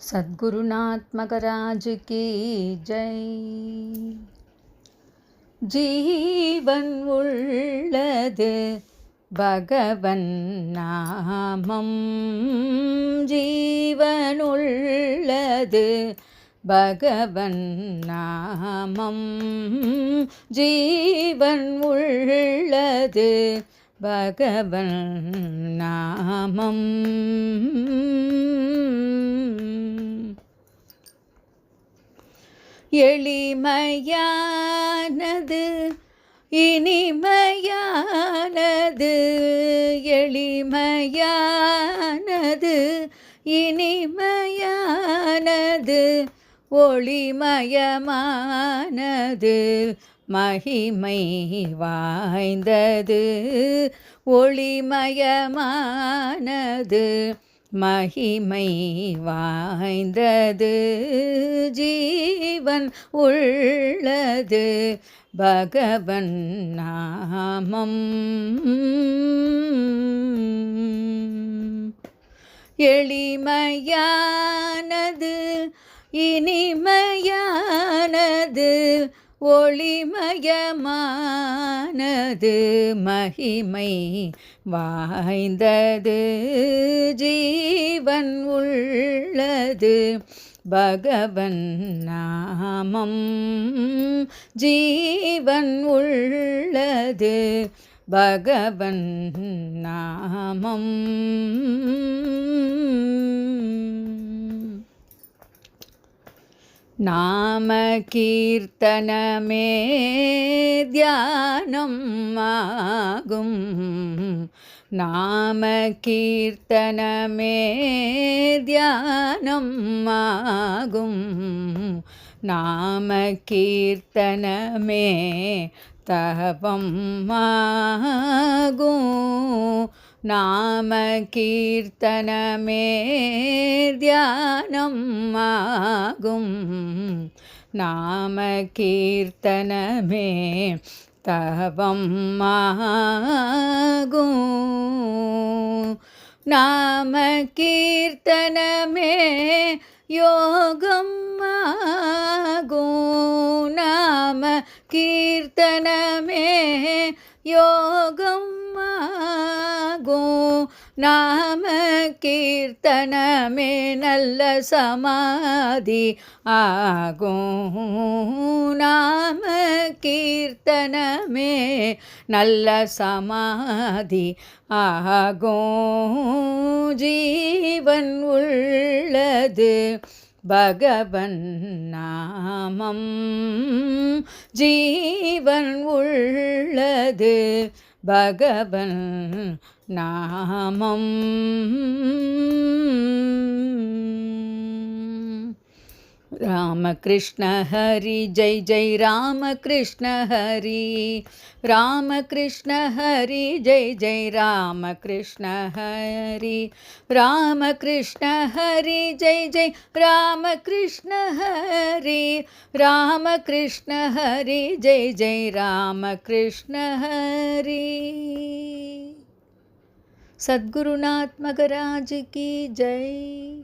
सद्गुरुनाथ मगराज की ஜெய் ஜீவன் உள்ளது பகவன் நாமம் ஜீவனுள்ளது பகவன் நாமம் ஜீவன் உள்ளது பகவன் நாமம் எளிமையானது இனிமையானது எளிமையானது இனிமையானது ஒளிமயமானது மகிமை வாய்ந்தது ஒளிமயமானது மகிமை வாய்ந்தது ஜீவன் உள்ளது பகவன் நாமம். எளிமையானது இனிமையானது ஒளிமயமானது மகிமை வாய்ந்தது. ஜீவன் உள்ளது பகவன் நாமம். ஜீவன் உள்ளது பகவன் நாமம். நாம கீர்த்தனமே தியானம் ஆகும் நாம கீர்த்தனமே தியானம் ஆகும் நாம கீர்த்தனமே தபம் ஆகும் நாம கீர்த்தனமே தியானம் ஆகும் நாம கீர்த்தனமே தவம் ஆகும் நாம கீர்த்தனமே யோகம் ஆகும் நாம கீர்த்தனமே யோகம் ஆகும் நாம கீர்த்தனமே நல்ல சமாதி ஆகும். நாம கீர்த்தனமே நல்ல சமாதி ஆகும். ஜீவன் உள்ளது பகவன் நாமம். ஜீவன் உள்ளது பகவன் நாமம் राम कृष्ण हरि, जय जय राम कृष्ण हरि। रामकृष्ण हरि, जय जय राम कृष्ण हरि। रामकृष्ण हरि, जय जय राम कृष्ण हरि। रामकृष्ण हरि, जय जय राम कृष्ण हरि। सद्गुरुनाथ मगराज की जय।